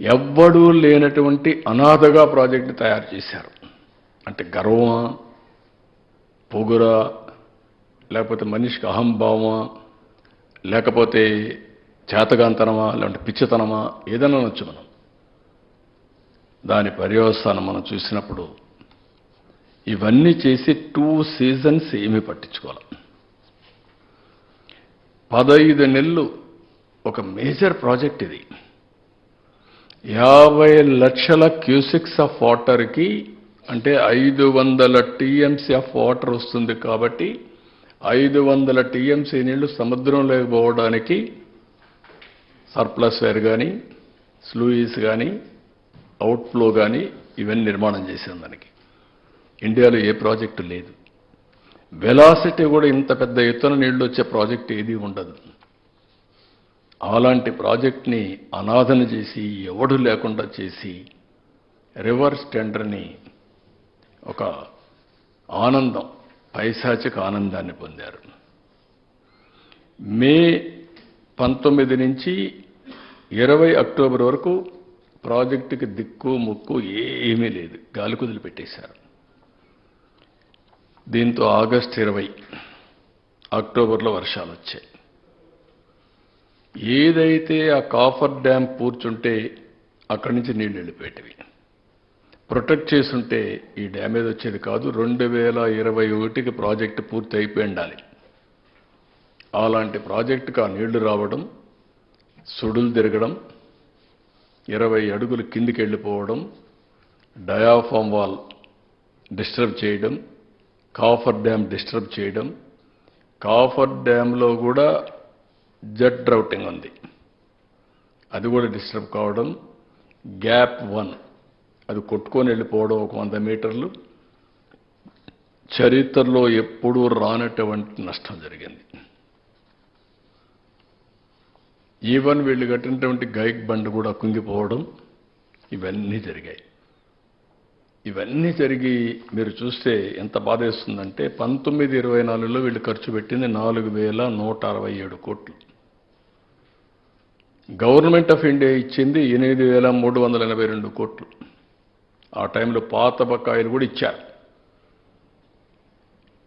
ఎవ్వడూ లేనటువంటి అనాథగా ప్రాజెక్టు తయారు చేశారు. అంటే గర్వమా? పొగురా? లేకపోతే మనిషికి అహంభావమా? లేకపోతే చేతగాంతనమా? లేదంటే పిచ్చితనమా? ఏదైనా అనొచ్చు మనం. దాని పర్యవస్థానం మనం చూసినప్పుడు ఇవన్నీ చేసి టూ సీజన్స్ ఏమీ పట్టించుకోవాలి. పదహైదు నెలలు ఒక మేజర్ ప్రాజెక్ట్ ఇది. యాభై లక్షల క్యూసిక్స్ ఆఫ్ వాటర్కి అంటే ఐదు వందల టీఎంసీ ఆఫ్ వాటర్ వస్తుంది కాబట్టి ఐదు వందల టీఎంసీ నీళ్ళు సముద్రంలోకి పోవడానికి సర్ప్లస్ వేర్ కానీ స్లూయిస్ కానీ అవుట్ఫ్లో కానీ ఇవన్నీ నిర్మాణం చేశాం దానికి. ఇండియాలో ఏ ప్రాజెక్టు లేదు. వెలాసిటీ కూడా ఇంత పెద్ద ఎత్తున నీళ్ళు వచ్చే ప్రాజెక్ట్ ఏది ఉండదు. అలాంటి ప్రాజెక్ట్ని అనాథన చేసి ఎవడు లేకుండా చేసి రివర్స్ టెండర్ని ఒక ఆనందం పైశాచిక ఆనందాన్ని పొందారు. మే పంతొమ్మిది నుంచి ఇరవై అక్టోబర్ వరకు ప్రాజెక్టుకి దిక్కు ముక్కు ఏమీ లేదు. గాలి కుదిలి పెట్టేశారు. దీంతో ఆగస్ట్ ఇరవై అక్టోబర్లో వర్షాలు వచ్చాయి. ఏదైతే ఆ కాఫర్ డ్యామ్ పూర్చుంటే అక్కడి నుంచి నీళ్ళు వెళ్ళిపోయేటివి. ప్రొటెక్ట్ చేసుంటే ఈ డ్యామేజ్ వచ్చేది కాదు రెండు వేల ఇరవై ఒకటికి ప్రాజెక్టు పూర్తి అయిపోయి ఉండాలి. అలాంటి ప్రాజెక్టుకు ఆ నీళ్ళు రావడం సుడులు తిరగడం ఇరవై అడుగులు కిందికి వెళ్ళిపోవడం డయాఫామ్ వాల్ డిస్టర్బ్ చేయడం కాఫర్ డ్యామ్ డిస్టర్బ్ చేయడం కాఫర్ డ్యామ్లో కూడా జెట్ డ్రౌటింగ్ ఉంది. అది కూడా డిస్టర్బ్ కావడం. Gap one. అది కొట్టుకొని వెళ్ళిపోవడం ఒక వంద మీటర్లు. చరిత్రలో ఎప్పుడూ రానటువంటి నష్టం జరిగింది. ఈవెన్ వీళ్ళు కట్టినటువంటి గైక్ బండ్ కూడా కుంగిపోవడం. ఇవన్నీ జరిగాయి. ఇవన్నీ జరిగి మీరు చూస్తే ఎంత బాధేస్తుందంటే పంతొమ్మిది ఇరవై నాలుగులో వీళ్ళు ఖర్చు పెట్టింది నాలుగు వేల నూట అరవై ఏడు కోట్లు. గవర్నమెంట్ ఆఫ్ ఇండియా ఇచ్చింది ఎనిమిది వేల మూడు వందల ఎనభై రెండు కోట్లు. ఆ టైంలో పాత బకాయిలు కూడా ఇచ్చారు.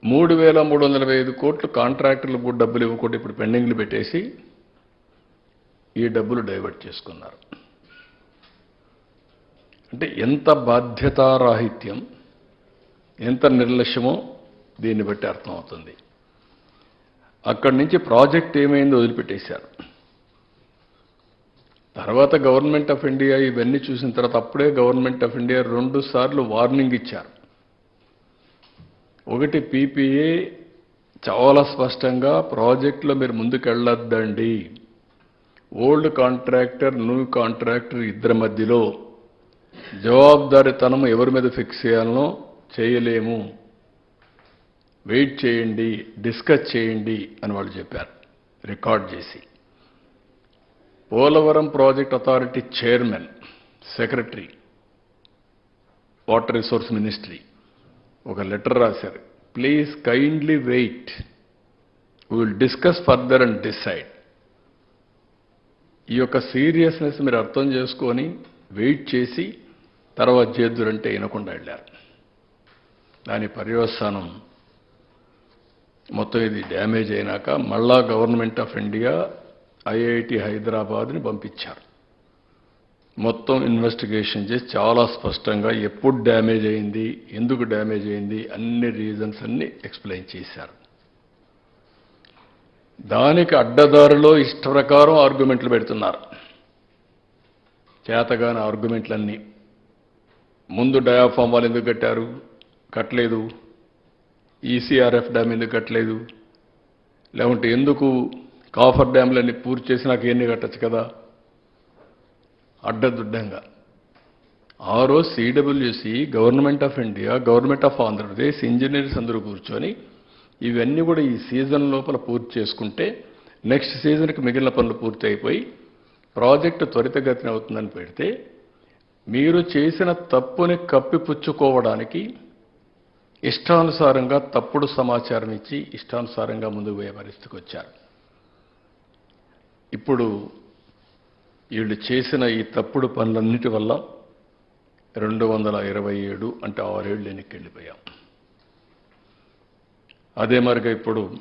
మూడు వేల మూడు వందల ఎనభై ఐదు కోట్లు కాంట్రాక్టర్లకు కూడా డబ్బులు ఇవ్వకుండా ఇప్పుడు పెండింగ్లు పెట్టేసి ఈ డబ్బులు డైవర్ట్ చేసుకున్నారు. అంటే ఎంత బాధ్యతారాహిత్యం ఎంత నిర్లక్ష్యమో దీన్ని బట్టి అర్థమవుతుంది. అక్కడి నుంచి ప్రాజెక్ట్ ఏమైందో వదిలిపెట్టేశారు. తర్వాత గవర్నమెంట్ ఆఫ్ ఇండియా ఇవన్నీ చూసిన తర్వాత అప్పుడే గవర్నమెంట్ ఆఫ్ ఇండియా రెండు సార్లు వార్నింగ్ ఇచ్చారు. ఒకటి పీపీఏ చాలా స్పష్టంగా ప్రాజెక్టులో మీరు ముందుకెళ్ళొద్దండి. ఓల్డ్ కాంట్రాక్టర్ న్యూ కాంట్రాక్టర్ ఇద్దరి మధ్యలో జవాబుదారితనం ఎవరి మీద ఫిక్స్ చేయాలనో చేయలేము. వెయిట్ చేయండి డిస్కస్ చేయండి అని వాళ్ళు చెప్పారు రికార్డ్ చేసి. Polavaram project authority chairman secretary water resource ministry ఒక లెటర్ రాశారు. Please kindly wait will discuss further and decide ఈ యొక్క సీరియస్నెస్ మీరు అర్థం చేసుకొని వెయిట్ చేసి తర్వాత చేద్దురంటే వినకుండా వెళ్ళారు. దాని పర్యవస్థానం మొత్తం ఇది డ్యామేజ్ అయినాక మళ్ళా గవర్నమెంట్ ఆఫ్ ఇండియా ఐఐటి హైదరాబాద్ని పంపించారు. మొత్తం ఇన్వెస్టిగేషన్ చేసి చాలా స్పష్టంగా ఎప్పుడు డ్యామేజ్ అయింది ఎందుకు డ్యామేజ్ అయింది అన్ని రీజన్స్ అన్ని ఎక్స్ప్లెయిన్ చేశారు. దానికి అడ్డదారిలో ఇష్ట ప్రకారం ఆర్గ్యుమెంట్లు పెడుతున్నారు. చేతగాని ఆర్గ్యుమెంట్లన్నీ. ముందు డయాఫామ్ వాళ్ళు ఎందుకు కట్టారు? కట్టలేదు. ఈసీఆర్ఎఫ్ డ్యామ్ ఎందుకు కట్టలేదు? లేకుంటే ఎందుకు కాఫర్ డ్యామ్లన్నీ పూర్తి చేసి నాకు ఎన్ని కట్టచ్చు కదా? అడ్డదుడ్డంగా. ఆ రోజు CWC government of India government of Andhra Pradesh engineers అందరూ కూర్చొని ఇవన్నీ కూడా ఈ సీజన్ లోపల పూర్తి చేసుకుంటే నెక్స్ట్ సీజన్కి మిగిలిన పనులు పూర్తి అయిపోయి ప్రాజెక్టు త్వరితగతిన అవుతుందని పెడితే మీరు చేసిన తప్పుని కప్పిపుచ్చుకోవడానికి ఇష్టానుసారంగా తప్పుడు సమాచారం ఇచ్చి ఇష్టానుసారంగా ముందుకు పోయే పరిస్థితికి వచ్చారు. ఇప్పుడు వీళ్ళు చేసిన ఈ తప్పుడు పనులన్నిటి వల్ల రెండు వందల ఇరవై ఏడు అంటే ఆరేళ్ళు వెనక్కి వెళ్ళిపోయాం అదే మరిగా ఇప్పుడు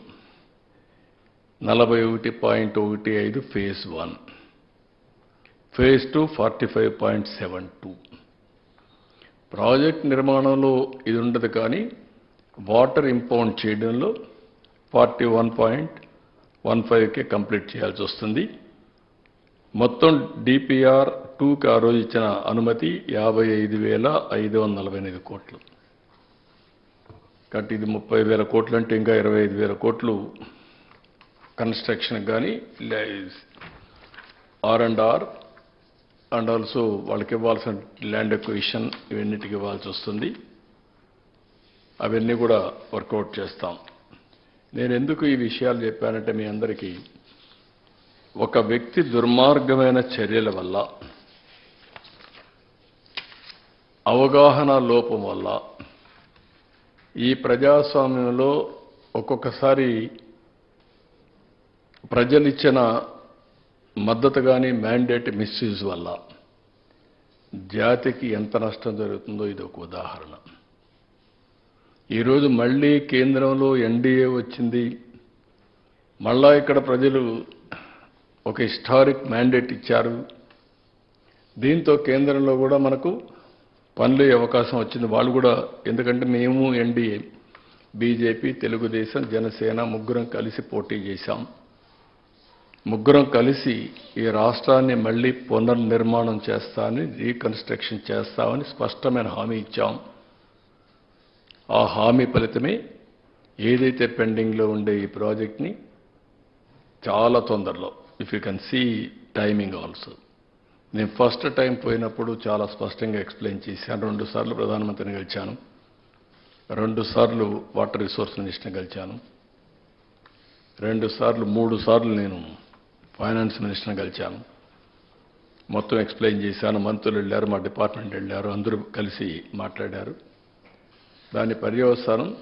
నలభై ఒకటి పాయింట్ ఒకటి ఐదు phase one. Phase two forty five point seven two. Project నిర్మాణంలో ఇది ఉండదు కానీ వాటర్ ఇంపౌండ్ చేయడంలో ఫార్టీ వన్ పాయింట్ వన్ ఫైవ్కే కంప్లీట్ చేయాల్సి వస్తుంది. మొత్తం డిపిఆర్ టూకి ఆ రోజు ఇచ్చిన అనుమతి యాభై ఐదు వేల ఐదు వందల నలభై ఎనిమిది కోట్లు. కాబట్టి ఇది ముప్పై వేల కోట్లు అంటే ఇంకా ఇరవై ఐదు వేల కోట్లు కన్స్ట్రక్షన్కి కానీ R and R and also వాళ్ళకి ఇవ్వాల్సిన ల్యాండ్ ఎక్విషన్ ఇవన్నిటికి ఇవ్వాల్సి వస్తుంది. అవన్నీ కూడా వర్కౌట్ చేస్తాం. నేను ఎందుకు ఈ విషయాలు చెప్పానంటే మీ అందరికీ ఒక వ్యక్తి దుర్మార్గమైన చర్యల వల్ల అవగాహన లోపం వల్ల ఈ ప్రజాస్వామ్యంలో ఒక్కొక్కసారి ప్రజలిచ్చిన మద్దతు కానీ మ్యాండేట్ మిస్యూజ్ వల్ల జాతికి ఎంత నష్టం జరుగుతుందో ఇది ఒక ఉదాహరణ. ఈరోజు మళ్ళీ కేంద్రంలో ఎన్డీఏ వచ్చింది. మళ్ళా ఇక్కడ ప్రజలు ఒక హిస్టారిక్ మ్యాండేట్ ఇచ్చారు. దీంతో కేంద్రంలో కూడా మనకు పనులు అవకాశం వచ్చింది. వాళ్ళు కూడా ఎందుకంటే మేము ఎన్డీఏ బీజేపీ తెలుగుదేశం జనసేన ముగ్గురం కలిసి పోటీ చేశాం. ముగ్గురం కలిసి ఈ రాష్ట్రాన్ని మళ్ళీ పునర్నిర్మాణం చేస్తామని రీకన్స్ట్రక్షన్ చేస్తామని స్పష్టమైన హామీ ఇచ్చాం. ఆ హామీ ఫలితమే ఏదైతే పెండింగ్లో ఉండే ఈ ప్రాజెక్ట్ని చాలా తొందరలో if you can see timing also నేను ఫస్ట్ టైం పోయినప్పుడు చాలా స్పష్టంగా ఎక్స్ప్లెయిన్ చేశాను. రెండు సార్లు ప్రధానమంత్రిని గెలిచాను. రెండు సార్లు వాటర్ రిసోర్స్ మినిస్టర్ని గెలిచాను. రెండు సార్లు మూడు సార్లు నేను ఫైనాన్స్ మినిస్టర్ని గెలిచాను. మొత్తం ఎక్స్ప్లెయిన్ చేశాను. మంత్రులు వెళ్ళారు మా డిపార్ట్మెంట్ వెళ్ళారు అందరూ కలిసి మాట్లాడారు. దాని పర్యవసానం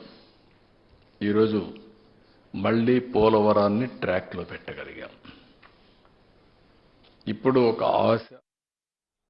ఈరోజు మళ్ళీ పోలవరాన్ని ట్రాక్లో పెట్టగలిగాం. ఇప్పుడు ఒక ఆశ